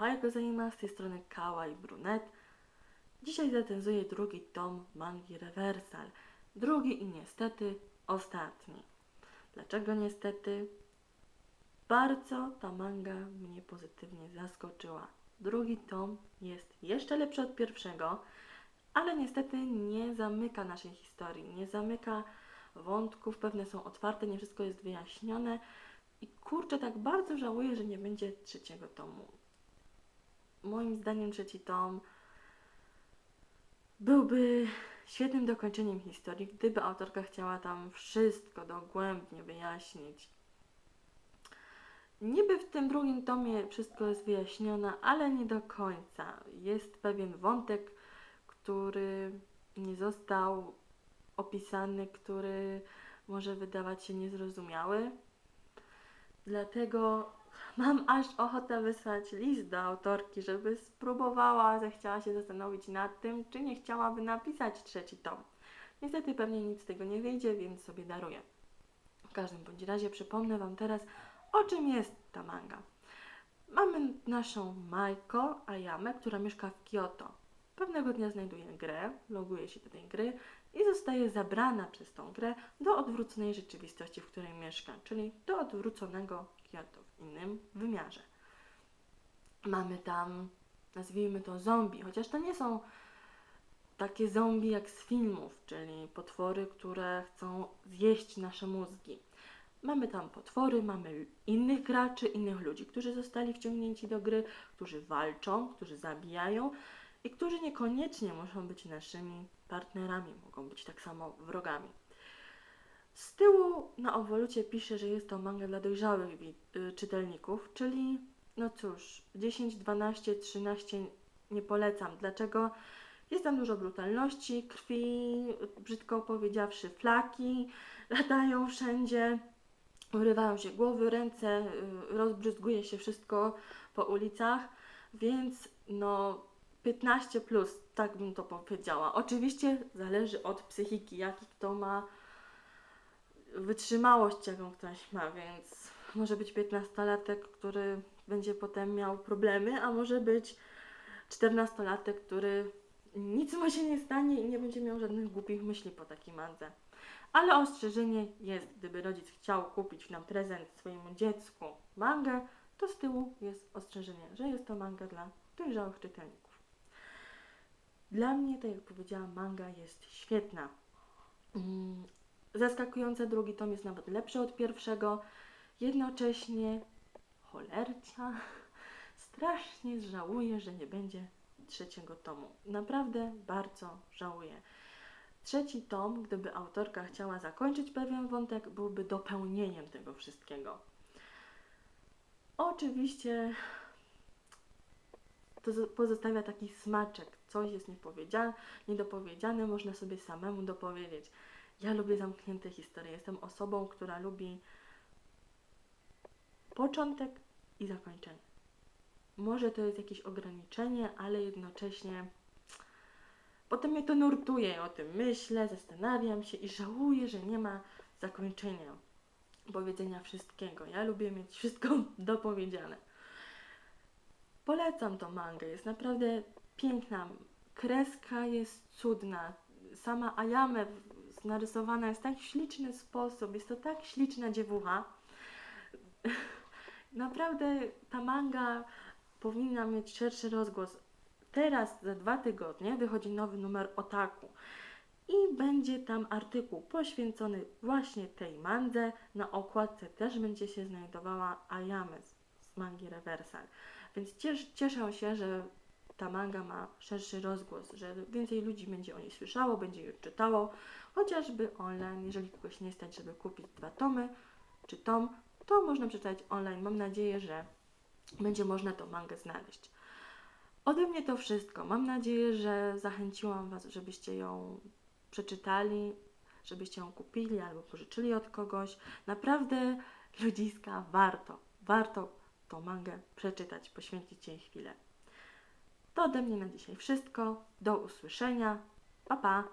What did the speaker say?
Ohio Gozaima, z tej strony Kała i Brunet. Dzisiaj zacenzuję drugi tom mangi Reversal. Drugi i niestety ostatni. Dlaczego niestety? Bardzo ta manga mnie pozytywnie zaskoczyła. Drugi tom jest jeszcze lepszy od pierwszego, ale niestety nie zamyka naszej historii, nie zamyka wątków, pewne są otwarte, nie wszystko jest wyjaśnione. I kurczę, tak bardzo żałuję, że nie będzie trzeciego tomu. Moim zdaniem trzeci tom byłby świetnym dokończeniem historii, gdyby autorka chciała tam wszystko dogłębnie wyjaśnić. Niby w tym drugim tomie wszystko jest wyjaśnione, ale nie do końca. Jest pewien wątek, który nie został opisany, który może wydawać się niezrozumiały. Dlatego mam aż ochotę wysłać list do autorki, żeby spróbowała, zechciała się zastanowić nad tym, czy nie chciałaby napisać trzeci tom. Niestety pewnie nic z tego nie wyjdzie, więc sobie daruję. W każdym bądź razie przypomnę Wam teraz, o czym jest ta manga. Mamy naszą Maiko Ayame, która mieszka w Kyoto. Pewnego dnia znajduje grę, loguje się do tej gry i zostaje zabrana przez tą grę do odwróconej rzeczywistości, w której mieszka, czyli do odwróconego Kyoto w innym wymiarze. Mamy tam, nazwijmy to zombie, chociaż to nie są takie zombie jak z filmów, czyli potwory, które chcą zjeść nasze mózgi. Mamy tam potwory, mamy innych graczy, innych ludzi, którzy zostali wciągnięci do gry, którzy walczą, którzy zabijają i którzy niekoniecznie muszą być naszymi partnerami, mogą być tak samo wrogami. Z tyłu na obwolucie pisze, że jest to manga dla dojrzałych y, czytelników, czyli no cóż, 10, 12, 13 nie polecam. Dlaczego? Jest tam dużo brutalności, krwi, brzydko powiedziawszy, flaki, latają wszędzie, urywają się głowy, ręce, y, rozbryzguje się wszystko po ulicach, więc no 15 plus, tak bym to powiedziała. Oczywiście zależy od psychiki, jaki kto ma wytrzymałość, jaką ktoś ma, więc może być 15-latek, który będzie potem miał problemy, a może być 14-latek, który nic mu się nie stanie i nie będzie miał żadnych głupich myśli po takiej mandze. Ale ostrzeżenie jest, gdyby rodzic chciał kupić na prezent swojemu dziecku mangę, to z tyłu jest ostrzeżenie, że jest to manga dla dojrzałych czytelników. Dla mnie, tak jak powiedziałam, manga jest świetna. Mm, Zaskakujące drugi tom jest nawet lepszy od pierwszego. Jednocześnie cholercia. Strasznie żałuję, że nie będzie trzeciego tomu. Naprawdę bardzo żałuję. Trzeci tom, gdyby autorka chciała zakończyć pewien wątek, byłby dopełnieniem tego wszystkiego. Oczywiście to zo- pozostawia taki smaczek. Coś jest niepowiedziane, niedopowiedziane, można sobie samemu dopowiedzieć. Ja lubię zamknięte historie. Jestem osobą, która lubi początek i zakończenie. Może to jest jakieś ograniczenie, ale jednocześnie potem mnie to nurtuje. O tym myślę, zastanawiam się i żałuję, że nie ma zakończenia, powiedzenia wszystkiego. Ja lubię mieć wszystko dopowiedziane. Polecam tą mangę, jest naprawdę piękna. Kreska jest cudna. Sama Ayame narysowana jest w tak śliczny sposób, jest to tak śliczna dziewucha. Naprawdę ta manga powinna mieć szerszy rozgłos. Teraz za dwa tygodnie wychodzi nowy numer Otaku i będzie tam artykuł poświęcony właśnie tej mandze. Na okładce też będzie się znajdowała Ayame z, mangi Reversal. Więc ciesz, cieszę się, że ta manga ma szerszy rozgłos, że więcej ludzi będzie o niej słyszało, będzie ją czytało, chociażby online, jeżeli kogoś nie stać, żeby kupić dwa tomy czy tom, to można przeczytać online. Mam nadzieję, że będzie można tą mangę znaleźć. Ode mnie to wszystko. Mam nadzieję, że zachęciłam Was, żebyście ją przeczytali, żebyście ją kupili albo pożyczyli od kogoś. Naprawdę, ludziska, warto, warto tą mangę przeczytać, poświęcić jej chwilę. To ode mnie na dzisiaj wszystko. Do usłyszenia. Pa, pa.